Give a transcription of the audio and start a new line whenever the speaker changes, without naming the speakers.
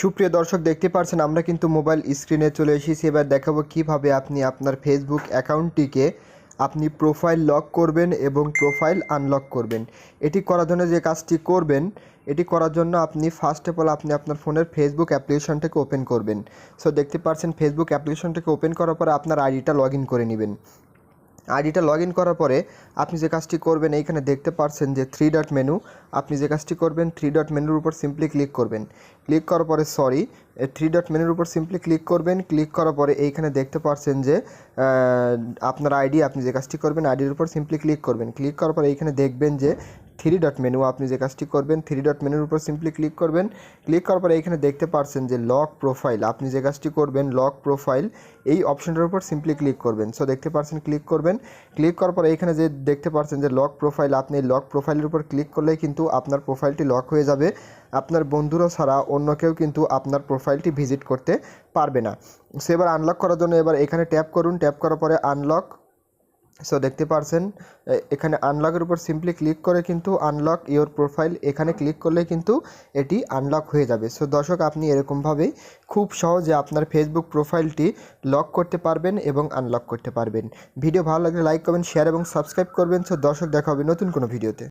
সুপ্রিয় দর্শক, দেখতে পারছেন, আমরা কিন্তু মোবাইল স্ক্রিনে চলে এসেছি। এবার দেখাবো কীভাবে আপনি আপনার ফেসবুক অ্যাকাউন্টটিকে আপনি প্রোফাইল লক করবেন এবং প্রোফাইল আনলক করবেন। এটি করার জন্য যে কাজটি করবেন, এটি করার জন্য আপনি ফার্স্ট অফ অল আপনি আপনার ফোনের ফেসবুক অ্যাপ্লিকেশনটাকে ওপেন করবেন। সো দেখতে পাচ্ছেন ফেসবুক অ্যাপ্লিকেশনটাকে ওপেন করার পরে আপনার আইডিটা লগ করে নেবেন। আইডিটা লগ ইন করার পরে আপনি যে কাজটি করবেন, এইখানে দেখতে পাচ্ছেন যে থ্রি ডট মেনু আপনি যে কাজটি করবেন থ্রি ডট মেনুর উপর সিম্পলি ক্লিক করবেন। ক্লিক করার পরে সরি থ্রি ডট মেনুর উপর সিম্পলি ক্লিক করবেন। ক্লিক করার পরে এইখানে দেখতে পাচ্ছেন যে আপনার আইডি, আপনি যে কাজটি করবেন, আইডির উপর সিম্পলি ক্লিক করবেন। ক্লিক করার পরে এইখানে দেখবেন যে থ্রি ডট মেনু আপনি যে কাজটি করবেন থ্রি ডট মেনুর উপর সিম্পলি ক্লিক করবেন। ক্লিক করার পরে এখানে দেখতে পাচ্ছেন যে লক প্রোফাইল আপনি যে কাজটি করবেন লক প্রোফাইল এই অপশনটার উপর সিম্পলি ক্লিক করবেন। সো দেখতে পাচ্ছেন ক্লিক করবেন। ক্লিক করার পরে এখানে যে দেখতে পাচ্ছেন যে লক প্রোফাইল আপনি লক প্রোফাইলের উপর ক্লিক করলেই কিন্তু আপনার প্রোফাইলটি লক হয়ে যাবে। আপনার বন্ধুরা ছাড়া অন্য কেউ কিন্তু আপনার প্রোফাইলটি ভিজিট করতে পারবে না। সো এবার আনলক করার জন্য এবার এখানে ট্যাপ করুন। ট্যাপ করার পরে আনলক সো দেখতে পারছেন এখানে আনলকের উপর সিম্পলি ক্লিক করে কিন্তু আনলক ইওর প্রোফাইল এখানে ক্লিক করলে কিন্তু এটি আনলক হয়ে যাবে। সো দর্শক, আপনি এরকমভাবেই খুব সহজে আপনার ফেসবুক প্রোফাইলটি লক করতে পারবেন এবং আনলক করতে পারবেন। ভিডিও ভালো লাগলে লাইক করবেন শেয়ার এবং সাবস্ক্রাইব করবেন। সো দর্শক, দেখা হবে নতুন কোনো ভিডিওতে।